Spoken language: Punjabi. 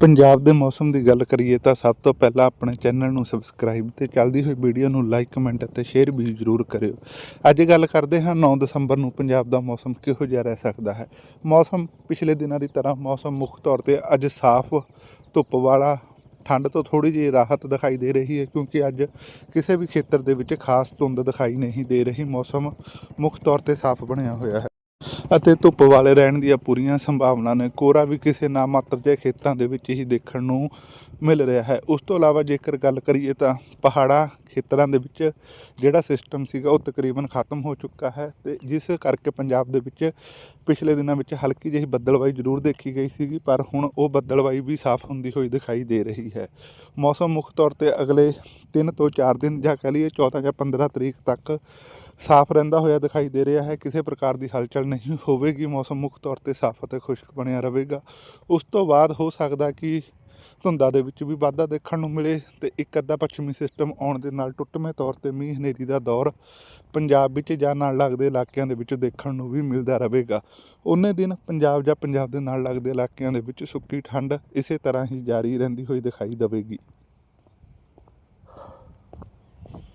ਪੰਜਾਬ ਦੇ ਮੌਸਮ ਦੀ ਗੱਲ ਕਰੀਏ ਤਾਂ ਸਭ ਤੋਂ ਪਹਿਲਾਂ ਆਪਣੇ ਚੈਨਲ ਨੂੰ ਸਬਸਕ੍ਰਾਈਬ ਤੇ ਚੱਲਦੀ ਹੋਈ ਵੀਡੀਓ ਨੂੰ ਲਾਈਕ ਕਮੈਂਟ ਅਤੇ ਸ਼ੇਅਰ ਵੀ ਜ਼ਰੂਰ ਕਰਿਓ। ਅੱਜ ਗੱਲ ਕਰਦੇ ਹਾਂ 9 ਦਸੰਬਰ ਨੂੰ ਪੰਜਾਬ ਦਾ ਮੌਸਮ ਕਿਹੋ ਜਿਹਾ ਰਹਿ ਸਕਦਾ ਹੈ। ਮੌਸਮ ਪਿਛਲੇ ਦਿਨਾਂ ਦੀ ਤਰ੍ਹਾਂ ਮੌਸਮ ਮੁੱਖ ਤੌਰ ਤੇ ਅੱਜ ਸਾਫ਼, ਧੁੱਪ ਵਾਲਾ, ਠੰਡ ਤੋਂ ਥੋੜੀ ਜਿਹੀ ਰਾਹਤ ਦਿਖਾਈ ਦੇ ਰਹੀ ਹੈ ਕਿਉਂਕਿ ਅੱਜ ਕਿਸੇ ਵੀ ਖੇਤਰ ਦੇ ਵਿੱਚ ਖਾਸ ਧੁੰਦ ਦਿਖਾਈ ਨਹੀਂ ਦੇ ਰਹੀ। ਮੌਸਮ ਮੁੱਖ ਤੌਰ ਤੇ ਸਾਫ਼ ਬਣਿਆ ਹੋਇਆ ਹੈ। ਅਤੇ ਧੁੱਪ ਵਾਲੇ ਰਹਿਣ ਦੀਆਂ ਪੂਰੀਆਂ ਸੰਭਾਵਨਾ ਨੇ ਕੋਰਾ ਵੀ ਕਿਸੇ ਨਾ ਮਾਤਰ ਜਿਹੇ ਖੇਤਾਂ ਦੇ ਵਿੱਚ ਹੀ ਦੇਖਣ ਨੂੰ ਮਿਲ ਰਿਹਾ ਹੈ। ਉਸ ਤੋਂ ਇਲਾਵਾ ਜੇਕਰ ਗੱਲ ਕਰੀਏ ਤਾਂ ਪਹਾੜਾਂ ਖੇਤਰਾਂ ਦੇ ਵਿੱਚ ਜਿਹੜਾ ਸਿਸਟਮ ਸੀਗਾ ਉਹ ਤਕਰੀਬਨ ਖਤਮ ਹੋ ਚੁੱਕਾ ਹੈ ਤੇ ਜਿਸ ਕਰਕੇ ਪੰਜਾਬ ਦੇ ਵਿੱਚ ਪਿਛਲੇ ਦਿਨਾਂ ਵਿੱਚ ਹਲਕੀ ਜਿਹੀ ਬੱਦਲਵਾਈ ਜ਼ਰੂਰ ਦੇਖੀ ਗਈ ਸੀਗੀ, ਪਰ ਹੁਣ ਉਹ ਬੱਦਲਵਾਈ ਵੀ ਸਾਫ਼ ਹੁੰਦੀ ਹੋਈ ਦਿਖਾਈ ਦੇ ਰਹੀ ਹੈ। ਮੌਸਮ ਮੁੱਖ ਤੌਰ ਤੇ ਅਗਲੇ 3 ਤੋਂ 4 ਦਿਨ ਜਾਂ ਕਹ ਲਈਏ 14 ਜਾਂ 15 ਤਰੀਕ ਤੱਕ ਸਾਫ਼ ਰਹਿੰਦਾ ਹੋਇਆ ਦਿਖਾਈ ਦੇ ਰਿਹਾ ਹੈ। ਕਿਸੇ ਪ੍ਰਕਾਰ ਦੀ ਹਲਚਲ ਨਹੀਂ ਹੋਵੇਗੀ, ਮੌਸਮ ਮੁੱਖ ਤੌਰ ਤੇ ਸਾਫ਼ ਅਤੇ ਖੁਸ਼ਕ ਬਣਿਆ ਰਹੇਗਾ। ਉਸ ਤੋਂ ਬਾਅਦ ਹੋ ਸਕਦਾ ਕਿ ਧੁੰਦਾਂ ਦੇ ਵਿੱਚ ਵੀ ਵਾਧਾ ਦੇਖਣ ਨੂੰ ਮਿਲੇ ਤੇ ਇੱਕ ਅੱਧਾ ਪੱਛਮੀ ਸਿਸਟਮ ਆਉਣ ਦੇ ਨਾਲ ਟੁੱਟਵੇਂ ਤੌਰ ਤੇ ਮੀਂਹ ਹਨੇਰੀ ਦਾ ਦੌਰ ਪੰਜਾਬ ਵਿੱਚ ਜਾਂ ਨਾਲ ਲੱਗਦੇ ਇਲਾਕਿਆਂ ਦੇ ਵਿੱਚ ਦੇਖਣ ਨੂੰ ਵੀ ਮਿਲਦਾ ਰਹੇਗਾ। ਉਹਨੇ ਦਿਨ ਪੰਜਾਬ ਜਾਂ ਪੰਜਾਬ ਦੇ ਨਾਲ ਲੱਗਦੇ ਇਲਾਕਿਆਂ ਦੇ ਵਿੱਚ ਸੁੱਕੀ ਠੰਡ ਇਸੇ ਤਰ੍ਹਾਂ ਹੀ ਜਾਰੀ ਰਹਿੰਦੀ ਹੋਈ ਦਿਖਾਈ ਦੇਵੇਗੀ।